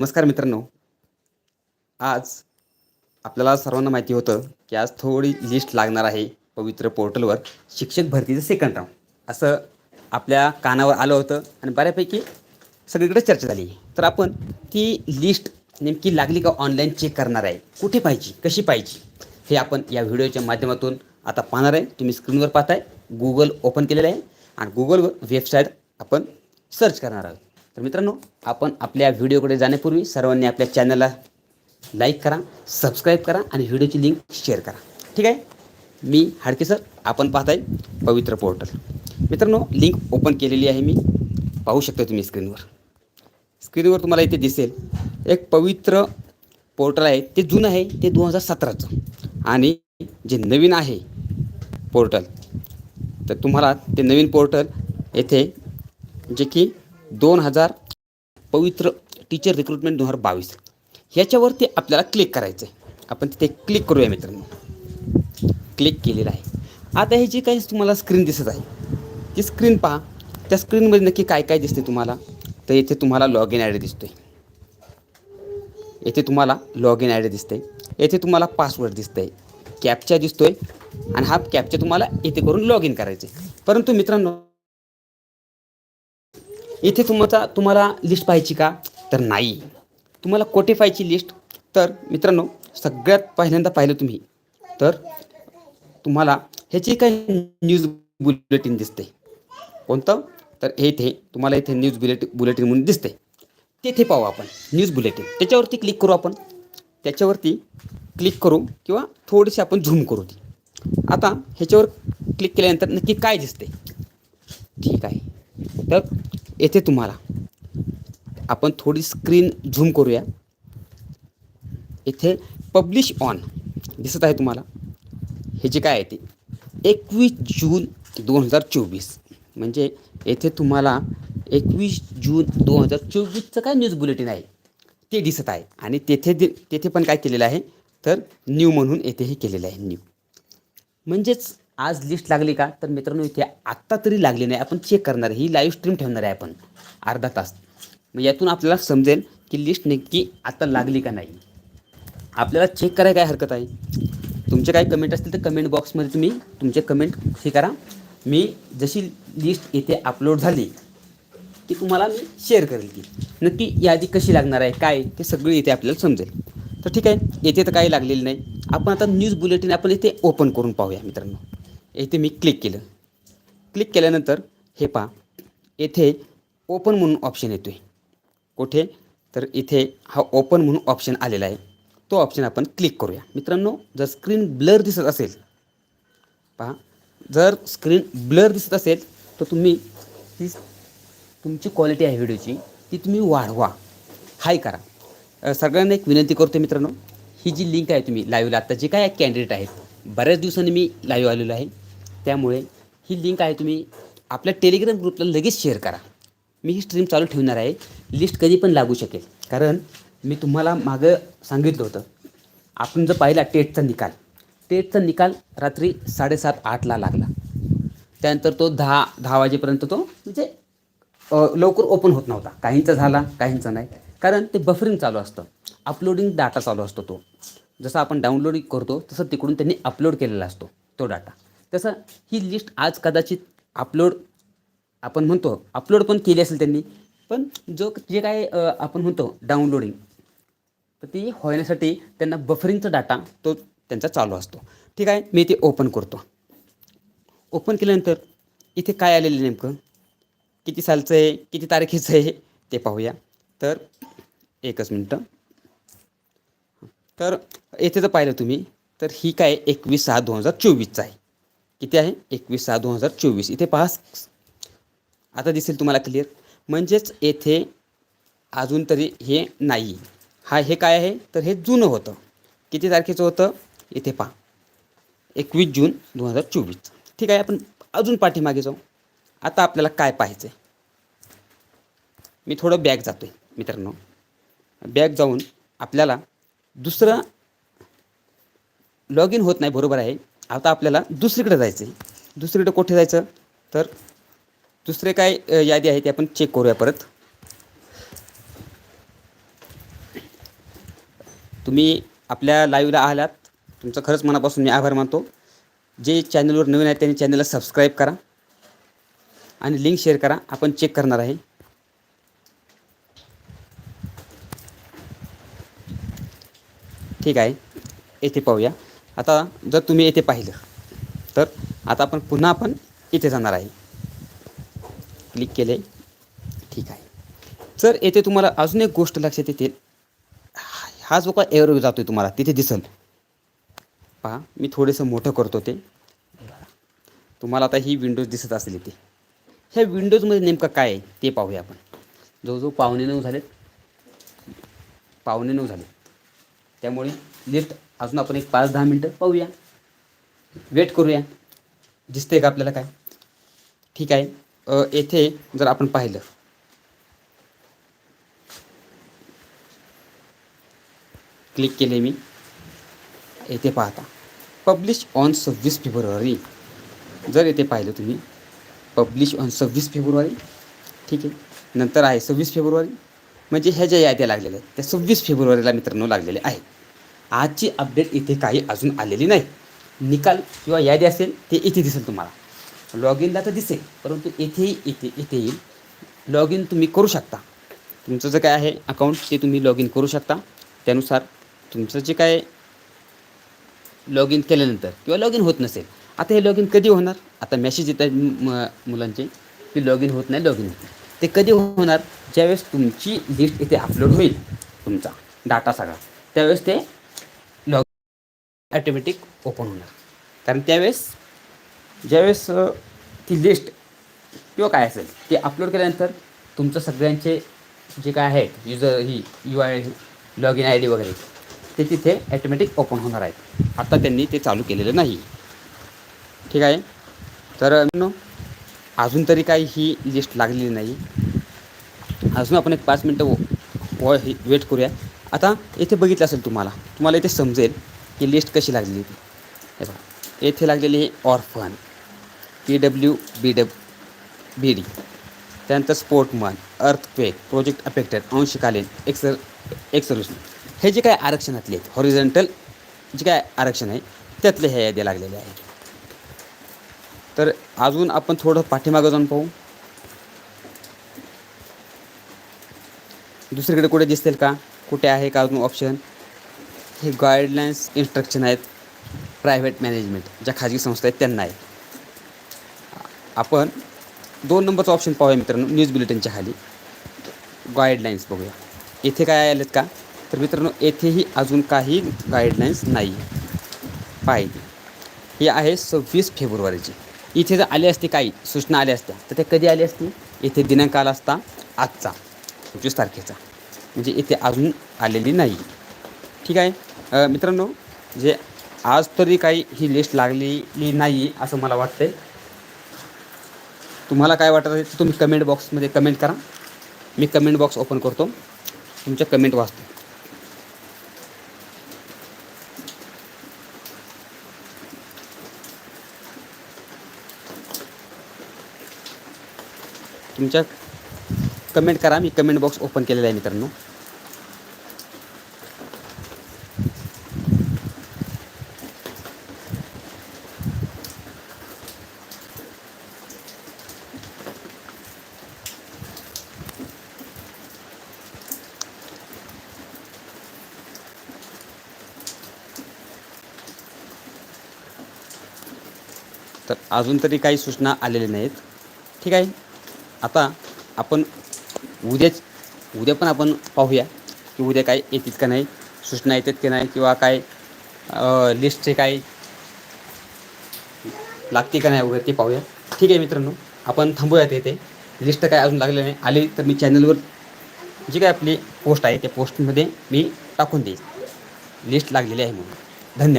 नमस्कार मित्रांनो. आज आपल्याला सर्वांना माहिती होतं की आज थोडी लिस्ट लागणार आहे पवित्र पोर्टलवर शिक्षक भरतीचं सेकंड राऊंड असं आपल्या कानावर आलं होतं आणि बऱ्यापैकी सगळीकडे चर्चा झाली. तर आपण ती लिस्ट नेमकी लागली का ऑनलाईन चेक करणार आहे? कुठे पाहिजे? कशी पाहिजे? हे आपण या व्हिडिओच्या माध्यमातून आता पाहणार आहे. तुम्ही स्क्रीनवर पाहताय. गुगल ओपन केलेलं आहे आणि गुगलवर वेबसाईट आपण सर्च करणार आहोत. तर मित्रांनो आपण आपल्या व्हिडिओकडे जाण्यापूर्वी सर्वांनी आपल्या चॅनलला लाईक करा सबस्क्राईब करा आणि व्हिडिओची लिंक शेअर करा. ठीक आहे? मी हाडके सर आपण पाहताय पवित्र पोर्टल मित्रांनो लिंक ओपन केलेली आहे मी. पाहू शकता तुम्ही स्क्रीनवर स्क्रीनवर तुम्हाला इथे दिसेल एक पवित्र पोर्टल आहे. ते जुनं आहे ते दोन हजार सतराचं. आणि जे नवीन आहे पोर्टल तर तुम्हाला ते नवीन पोर्टल येथे जे की दोन हजार पवित्र टीचर रिक्रुटमेंट दोन हजार बावीस. ह्याच्यावरती आपल्याला क्लिक करायचं आहे आपण तिथे क्लिक करूया मित्रांनो. क्लिक केलेलं आहे. आता हे जी काही तुम्हाला स्क्रीन दिसत आहे ती स्क्रीन पहा. त्या स्क्रीनमध्ये नक्की काय काय दिसते तुम्हाला? तर येथे तुम्हाला लॉग इन आय डी दिसतोय. येथे तुम्हाला लॉग इन आय डी दिसते येथे तुम्हाला पासवर्ड दिसतंय. कॅपचा दिसतोय. आणि हा कॅपचा तुम्हाला येथे करून लॉग इन करायचे परंतु मित्रांनो इथे तुमचा तुम्हाला लिस्ट पाहायची का? तर नाही. तुम्हाला कोठे पाहिजे लिस्ट तर मित्रांनो सगळ्यात पहिल्यांदा पाहिलं तुम्ही. तर तुम्हाला ह्याची काही न्यूज बुलेटिन दिसते. कोणतं? तर हे इथे तुम्हाला इथे न्यूज बुलेटिन बुलेटिन म्हणून दिसते. तेथे पाहू आपण न्यूज बुलेटिन त्याच्यावरती क्लिक करू आपण. त्याच्यावरती क्लिक करू किंवा थोडीशी आपण झूम करू ती. आता ह्याच्यावर क्लिक केल्यानंतर नक्की काय दिसते? ठीक आहे. तर येथे तुम्हाला. आपण थोडी स्क्रीन झूम करूया. इथे पब्लिश ऑन दिसत आहे तुम्हाला. हे जे काय आहे ते. एकवीस जून दोन हजार चोवीस. म्हणजे येथे तुम्हाला एकवीस जून दोन हजार चोवीसचं काय न्यूज बुलेटिन आहे ते दिसत आहे. आणि तेथे दि तेथे पण काय केलेलं आहे तर न्यू म्हणून येथेही केलेलं आहे न्यू म्हणजेच आज लिस्ट लागली का? तर मित्रांनो इथे आत्ता तरी लागली नाही. आपण चेक करणार. आहे ही लाईव्ह स्ट्रीम ठेवणार आहे आपण. अर्धा तास. मग यातून आपल्याला समजेल की लिस्ट नक्की आता लागली का नाही. आपल्याला चेक करायला काय हरकत आहे? तुमचे काही कमेंट असतील तर कमेंट बॉक्समध्ये तुम्ही तुमचे कमेंट हे करा. मी जशी लिस्ट इथे अपलोड झाली की तुम्हाला मी शेअर करेल की नक्की यादी कशी लागणार आहे काय ते सगळी इथे आपल्याला समजेल. तर ठीक आहे येथे तर काही लागलेलं नाही. आपण आता न्यूज बुलेटिन आपण इथे ओपन करून पाहूया मित्रांनो. येथे मी क्लिक केलं. क्लिक केल्यानंतर हे पहा येथे ओपन म्हणून ऑप्शन येतो आहे कुठे? तर इथे हा ओपन म्हणून ऑप्शन आलेला आहे. तो ऑप्शन आपण क्लिक करूया. मित्रांनो जर स्क्रीन ब्लर दिसत असेल पहा जर स्क्रीन ब्लर दिसत असेल तर तुम्ही ती तुमची क्वालिटी आहे व्हिडिओची ती तुम्ही वाढवा. हाय करा. सगळ्यांना एक विनंती करतो मित्रांनो ही जी लिंक आहे तुम्ही लाईव्हला आत्ता जे काय कॅन्डिडेट आहेत बऱ्याच दिवसांनी मी लाईव्ह आलेलो आहे. त्यामुळे ही लिंक आहे तुम्ही आपल्या टेलिग्राम ग्रुपला लगेच शेअर करा. मी ही स्ट्रीम चालू ठेवणार आहे. लिस्ट कधी पण लागू शकेल. कारण मी तुम्हाला मागं सांगितलं होतं. आपण जर पाहिला टेटचा निकाल. टेटचा निकाल रात्री साडेसात आठला लागला. त्यानंतर तो दहा दहा वाजेपर्यंत तो म्हणजे लवकर ओपन होत नव्हता. काहींचा झाला काहींचा नाही. कारण ते बफरिंग चालू असतं. अपलोडिंग डाटा चालू असतो तो. जसं आपण डाउनलोडिंग करतो तसं तिकडून त्यांनी अपलोड केलेला असतो तो डाटा तसं ही लिस्ट आज कदाचित अपलोड आपण म्हणतो अपलोड पण केली असेल त्यांनी पण जो जे काय आपण म्हणतो डाउनलोडिंग तर ती होण्यासाठी त्यांना बफरिंगचा डाटा तो त्यांचा चालू असतो. ठीक आहे मी ते ओपन करतो. ओपन केल्यानंतर इथे काय आलेलं आहे नेमकं? किती सालचं आहे किती तारखेचं आहे ते पाहूया. तर एकच मिनटं. तर येथे जर पाहिलं तुम्ही तर ही काय एकवीस सहा दोन हजार चोवीसचं आहे. किती आहे? एकवीस सहा दोन हजार चोवीस. इथे पहा. आता दिसेल तुम्हाला क्लिअर म्हणजेच येथे अजून तरी हे नाही. हा हे काय आहे? तर हे जुनं होतं. किती तारखेचं होतं? इथे पहा. एकवीस जून दोन हजार चोवीस. ठीक आहे आपण अजून पाठीमागे जाऊ. आता आपल्याला काय पाहायचं आहे मी थोडं बॅग जातो आहे मित्रांनो. बॅग जाऊन आपल्याला दुसरं लॉग इन होत नाही बरोबर आहे. आता आपल्याला दुसरीकडे जायचं आहे दुसरीकडे कुठे जायचं? तर दुसरे काय यादी आहे ते आपण चेक करूया परत. तुम्ही आपल्या लाईव्हला आलात. तुमचं खरंच मनापासून मी आभार मानतो. जे चॅनलवर नवीन आहेत त्यांनी चॅनलला सबस्क्राईब करा. आणि लिंक शेअर करा. आपण चेक करणार आहे. ठीक आहे. येथे पाहूया. आता जर तुम्ही येथे पाहिलं तर आता आपण पुन्हा आपण इथे जाणार आहे. क्लिक केले. ठीक आहे. जर येथे तुम्हाला अजून एक गोष्ट लक्षात येते हा जो का एअर जातो आहे तुम्हाला तिथे दिसल. पहा मी थोडंसं मोठं करतो ते. तुम्हाला आता ही विंडोज दिसत असेल इथे. ह्या विंडोजमध्ये नेमकं काय आहे ते पाहूया आपण. जवळजवळ पावणे नऊ झालेत. पावणे नऊ झाले त्यामुळे लिफ्ट अजून आपण एक पाच दहा मिनटं पाहूया. वेट करूया. दिसते का आपल्याला काय? ठीक आहे. येथे जर आपण पाहिलं. क्लिक केले मी. येथे पाहता पब्लिश ऑन सव्वीस फेब्रुवारी. जर येथे पाहिलं तुम्ही पब्लिश ऑन सव्वीस फेब्रुवारी. ठीक आहे. नंतर आहे सव्वीस फेब्रुवारी. म्हणजे ह्या ज्या याद्या लागलेल्या आहेत त्या सव्वीस फेब्रुवारीला मित्रांनो लागलेल्या आहेत. आजची अपडेट इथे काही अजून आलेली नाही. निकाल किंवा यादी असेल ते इथे दिसेल तुम्हाला. लॉग इनला तर दिसेल परंतु येथेही इथे इथे येईल. लॉग इन तुम्ही करू शकता. तुमचं जे काय आहे अकाउंट ते तुम्ही लॉग इन करू शकता. त्यानुसार तुमचं जे काय लॉग इन केल्यानंतर किंवा लॉग इन होत नसेल आता हे लॉग इन कधी होणार? आता मेसेज येत आहेत म- मुलांचे की लॉग इन होत नाही लॉग इन होत नाही. ते कधी होणार? ज्यावेळेस तुमची लिस्ट इथे अपलोड होईल तुमचा डाटा सगळा. त्यावेळेस ते लॉग ॲटोमॅटिक ओपन होणार. कारण त्यावेळेस ज्यावेळेस ती लिस्ट किंवा काय असेल ते अपलोड केल्यानंतर तुमचं सगळ्यांचे जे काय आहेत user he U I log in I D वगैरे ते तिथे ॲटोमॅटिक ओपन होणार आहेत. आता त्यांनी ते चालू केलेलं नाही. ठीक आहे? तर नो अजून तरी काही ही लिस्ट लागलेली नाही. अजून आपण एक पाच मिनटं व- वेट करूया. आता येथे बघितलं असेल तुम्हाला तुम्हाला इथे समजेल की लिस्ट कशी लागलेली ती हे बघा येथे लागलेली आहे ऑर्फन पी डब्ल्यू बी डब बी डी त्यानंतर स्पोर्टमन अर्थक्वेक प्रोजेक्ट अफेक्टेड अंशकालीन एक्सर एक्सर्विशन हे जे काय आरक्षणातले आहेत हॉरिझेंटल जे काय आरक्षण आहे त्यातले हे यादी लागलेले आहेत. तर अजून आपण थोडं पाठीमागं जाऊन पाहू. दुसरीकडे कुठे दिसतील का? कुठे आहे का अजून ऑप्शन हे गाईडलाईन्स इन्स्ट्रक्शन आहेत. प्रायव्हेट मॅनेजमेंट ज्या खाजगी संस्था आहेत त्यांना आहे. आपण दोन नंबरचं ऑप्शन पाहूया मित्रांनो न्यूज बुलेटिनच्या खाली. गाईडलाईन्स बघूया. येथे काय आलेत का? तर मित्रांनो येथेही अजून काही गाईडलाईन्स नाही पाहिजे ही आहे सव्वीस फेब्रुवारीची. इथे जर आले असते काही सूचना आल्या असत्या तर ते कधी आली असती? इथे दिनांक आला असता आजचा पंचवीस तारखेचा. म्हणजे इथे अजून आलेली नाही. ठीक आहे? मित्रांनो जे आज तरी काही ही लिस्ट लागलेली नाही असं मला वाटतंय. तुम्हाला काय वाटत आहे तुम्ही कमेंट बॉक्समध्ये कमेंट करा. मी कमेंट बॉक्स ओपन करतो. तुमच्या कमेंट वाचतो. तुमच्या कमेंट करा. मी कमेंट बॉक्स ओपन केलेला आहे मित्रांनो. तर अजून तरी काही सूचना आलेल्या नाहीत. ठीक आहे? आता आपण उद्याच उद्या पण आपण पाहूया की उद्या काय येतात का नाही सूचना येतात की नाही किंवा काय लिस्टचे काय लागते का नाही वगैरे ते पाहूया. ठीक आहे मित्रांनो आपण थांबूया ते लिस्ट काय अजून लागले नाही आली तर मी चॅनलवर जी काय आपली पोस्ट आहे त्या पोस्टमध्ये मी टाकून देईन. लिस्ट लागलेली आहे म्हणून. धन्यवाद.